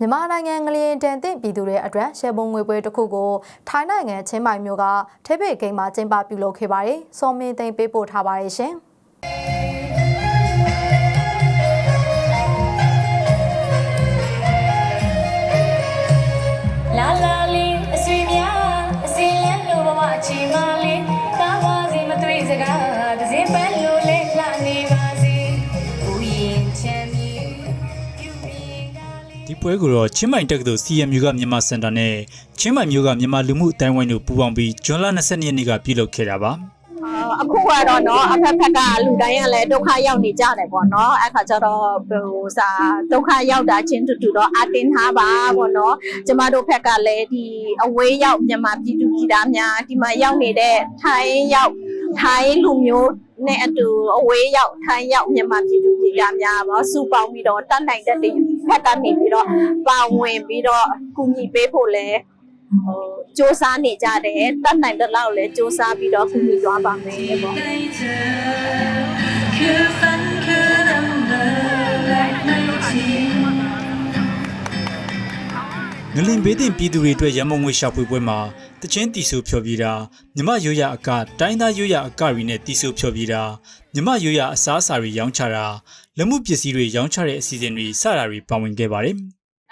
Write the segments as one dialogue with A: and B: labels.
A: မြန်မာနိုင်ငံငလျင်တန်တဲ့ပြည်သူတွေအတွက်ရှယ်ပုံငွေပွဲတစ်ခုကိုထိုင်းနိုင်ငံချင်းမိုင်မြို့ကထိပ်ပိတ်ဂိမ်းမှာကျင်းပပြုလုပ်ခဲ့ပါတယ်။စောမင်းသိန်းပေးပို့ထားပါတယ်ရှင်။
B: ဒီပွဲကိုတော့ချင်းမိုင်တက္ကသိုလ် CMU ကမြန်မာစင်တာနဲ့ချင်းမိုင်မြို့ကမြန်မာလူမှုအတိုင်းဝိုင်းတို့ပူးပေါင်းပြီးဇွန်လ22ရက်နေ့ကပြုလုပ်ခဲ့တာပါ
C: အာအခုကတော့เนาะအဖက်ဖက်ကလူတိုင်းကလည်းဒုက္ခရောက်နေကြတယ်ပေါ့เนาะအဲ့ခါကျတော့ဟိုစာဒုက္ခရောက်တာချင်းတူတူတော့အတင်းထားပါပေါ့เนาะကျမတို့ဖက်ကလည်းဒီအဝေးရောက်မြန်မာပြည်သူပြည်သားများဒီမှာရောက်နေတဲ့ထိုင်းရောက်ထိုင်းလူမျိုးနဲ့အတူအဝေးရောက်ထိုင်းရောက်မြန်မာပြည်သူပြည်သားများပေါ့စူပေါင်းပြီးတော့တတ်နိုင်တဲ့ဒီ ဖက်ကနေပြီးတော့ပါဝင်ပြီးတော့ကူညီပေးဖို့လဲဟိုစ조사နေကြတယ်တတ်နိုင်တဲ့လောက်လဲစ조사ပြီးတော့ကူညီသွားပါမယ်ပေါ့
D: ได้เจอคือฝันคือลำเบอและไม่จริง
B: ငလင်ဘေးတင်ပြည်သူတွေအတွက်ရန်မုံငွေရှာဖွေပွဲမှာတချင်းတီဆူဖျော်ပြတာမြမရိုးရအကတိုင်းသားရိုးရအကတွေနဲ့တီဆူဖျော်ပြတာမြမရိုးရအစားအစာတွေရောင်းချတာ လက်မှုပစ္စည်းတွေရောင်းချတဲ့အစီအစဉ်တွေစတာတွေပါဝင်ခဲ့ပါတယ်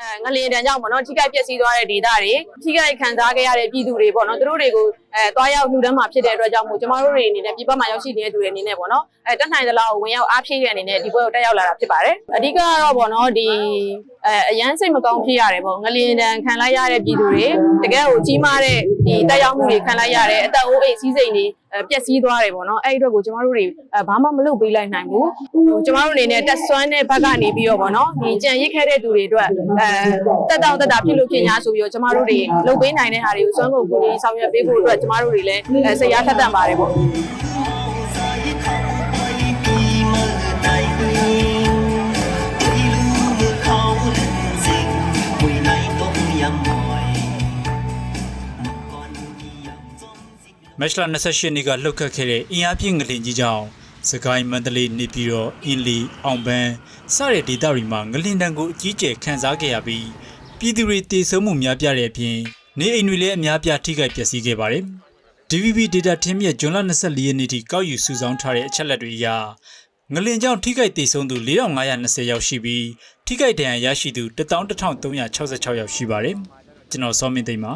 C: အဲငလျင်တန်းကြောင့်ပေါ့နော်ထိခိုက်ပျက်စီးသွားတဲ့ဒေသတွေထိခိုက်ခံစားခဲ့ရတဲ့ပြည်သူတွေပေါ့နော်သူတို့တွေကို အဲတွားရောက်လှူဒန်းမှာဖြစ်တဲ့အတွက်ကြောင့်မို့ကျမတို့တွေအနေနဲ့ပြည်ပမှာရောက်ရှိနေတဲ့သူတွေအနေနဲ့ပေါ့နော်အဲတက်နိုင်သလောက်ဝင်ရောက်အားဖြည့်တဲ့အနေနဲ့ဒီပွဲကိုတက်ရောက်လာတာဖြစ်ပါတယ်အဓိကကတော့ပေါ့နော်ဒီအဲအရန်စိတ်မကောင်းဖြစ်ရတယ်ပေါ့ငလျင်တန်းခံလိုက်ရတဲ့ပြည်သူတွေတကယ်ကိုကြီးမားတဲ့ဒီတက်ရောက်မှုတွေခံလိုက်ရတဲ့အသက်အိုးအိမ်စီးစိမ်တွေအဲပျက်စီးသွားတယ်ပေါ့နော်အဲ့ဒီအတွက်ကိုကျမတို့တွေအဲဘာမှမလုပ်ပေးလိုက်နိုင်ဘူးဟိုကျမတို့အနေနဲ့တက်ဆွမ်းတဲ့ဘက်ကနေပြီးတော့ပေါ့နော်ဒီကြံရစ်ခဲ့တဲ့သူတွေအတွက်အဲတက်တောင့်တက်တာဖြစ်လို့ဖြစ်ညာဆိုပြီးတော့ကျမတို့တွေလုပ်ပေးနိုင်တဲ့ဟာတွေကိုစွမ်းကုန်ကူညီဆောင်ရွက်ပေးဖို့အတွက်ကျမတို့တွေလည်းအဲစိတ်အားထက်သန်ပါတယ်ပေါ့
B: မက်ရှလာ28နေ့ကလှုပ်ခတ်ခဲ့တဲ့အင်အားပြင်းငလင်ကြီးကြောင့်စကိုင်းမန္တလေးနေပြည်တော်အင်းလီအောင်ပန်းစတဲ့ဒေသတွေမှာငလင်တံကိုအကြီးကျယ်ခန်းစားခဲ့ရပြီးပြည်သူတွေတေဆုံးမှုများပြားတဲ့အပြင် နေအိမ်တွေလည်းအများပြားထိခိုက်ပျက်စီးခဲ့ပါတယ်။ DVB data team ရဲ့ဇွန်လ24ရက်နေ့ထိကောက်ယူစုဆောင်းထားတဲ့အချက်လက်တွေအရငလင်ကြောင့်ထိခိုက်ဒေဆုံးသူ4520ယောက်ရှိပြီးထိခိုက်ဒဏ်ရာရရှိသူ11366ယောက်ရှိပါတယ်။ကျွန်တော်စောမင်းသိမ်းပါ